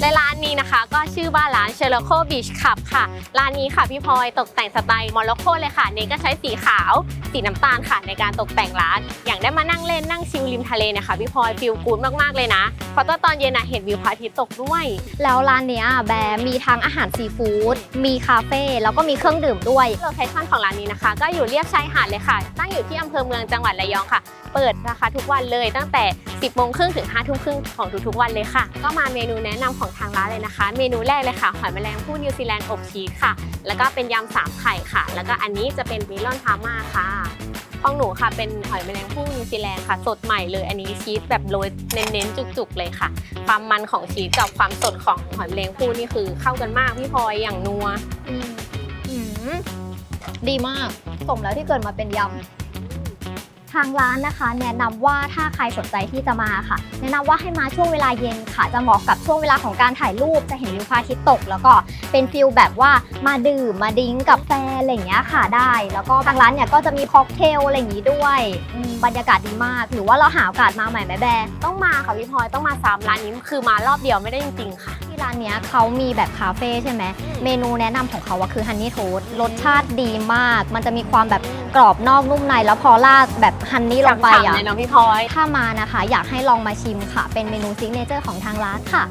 และร้านนี้นะคะก็ชื่อว่าร้านเชลโคบีชคับค่ะ ร้านนี้ค่ะพี่พลอยตกแต่งสไตล์โมร็อกโกเลยค่ะเนก็ใช้สีขาว สีน้ำตาลค่ะในการตกแต่งร้าน อย่างได้มานั่งเล่นนั่งชิลริมทะเลเนี่ยค่ะพี่พลอยฟิลกูดมากๆเลยนะ เพราะตอนเย็นน่ะเห็นวิวพระอาทิตย์ตกด้วย แล้วร้านเนี้ยแบร์มีทั้งอาหารซีฟู้ด มีคาเฟ่แล้วก็มีเครื่องดื่มด้วย โลเคชั่นของร้านนี้นะคะ ก็อยู่เรียบชายหาดเลยค่ะ ตั้งอยู่ที่อำเภอเมืองจังหวัดระยองค่ะ เปิดนะคะทุกวันเลยตั้งแต่ 10โมงครึ่งถึง5ทุ่มครึ่งของทุกๆวันเลยค่ะ ก็มาเมนูแนะนำของทางร้านเลยนะคะ เมนูแรกเลยค่ะหอยแมลงภู่นิวซีแลนด์อบชีสค่ะ แล้วก็เป็นยำสามไข่ค่ะ แล้วก็อันนี้จะเป็นมิลอนพาม่าค่ะ ของหนูค่ะเป็นหอยแมลงภู่นิวซีแลนด์ค่ะ สดใหม่เลยอันนี้ชีสแบบโรยเน้นๆจุกๆเลยค่ะ ความมันของชีสกับความสดของหอยแมลงภู่นี่คือเข้ากันมากพี่พลอยอย่างนัว อืมอืมดีมากสมแล้วที่เกิดมาเป็นยำางร้านนะคะ แนะนำว่าถ้าใครสนใจที่จะมาค่ะ แนะนำว่าให้มาช่วงเวลาเย็นค่ะ จะเหมาะกับช่วงเวลาของการถ่ายรูปจะเห็นวิวพระอาทิตย์ตก แล้วก็เป็นฟิลแบบว่ามาดื่มมาดิ้งกับแฟนอะไรอย่างเงี้ยค่ะได้ แล้วก็ทางร้านเนี่ยก็จะมีค็อกเทลอะไรอย่างงี้ด้วยบรรยากาศดีมาก หรือว่าเราหาโอกาสมาใหม่ไหมแบร์ต้องมาค่ะพี่พลอยต้องมาซ้ำร้านนี้คือมารอบเดียวไม่ได้จริงๆค่ะ ที่ร้านเนี้ยเขามีแบบคาเฟ่ใช่ไหมเมนูแนะนำของเขาอะคือฮันนี่โทสรสชาติดีมาก มันจะมีความแบบกรอบนอกนุ่มในแล้วพอราดแบบฮันนี่ลงไปฉ่ำๆอะเลยเนาะพี่พลอย ถ้ามานะคะ อยากให้ลองมาชิมค่ะ เป็นเมนูซิกเนเจอร์ของทางร้านค่ะ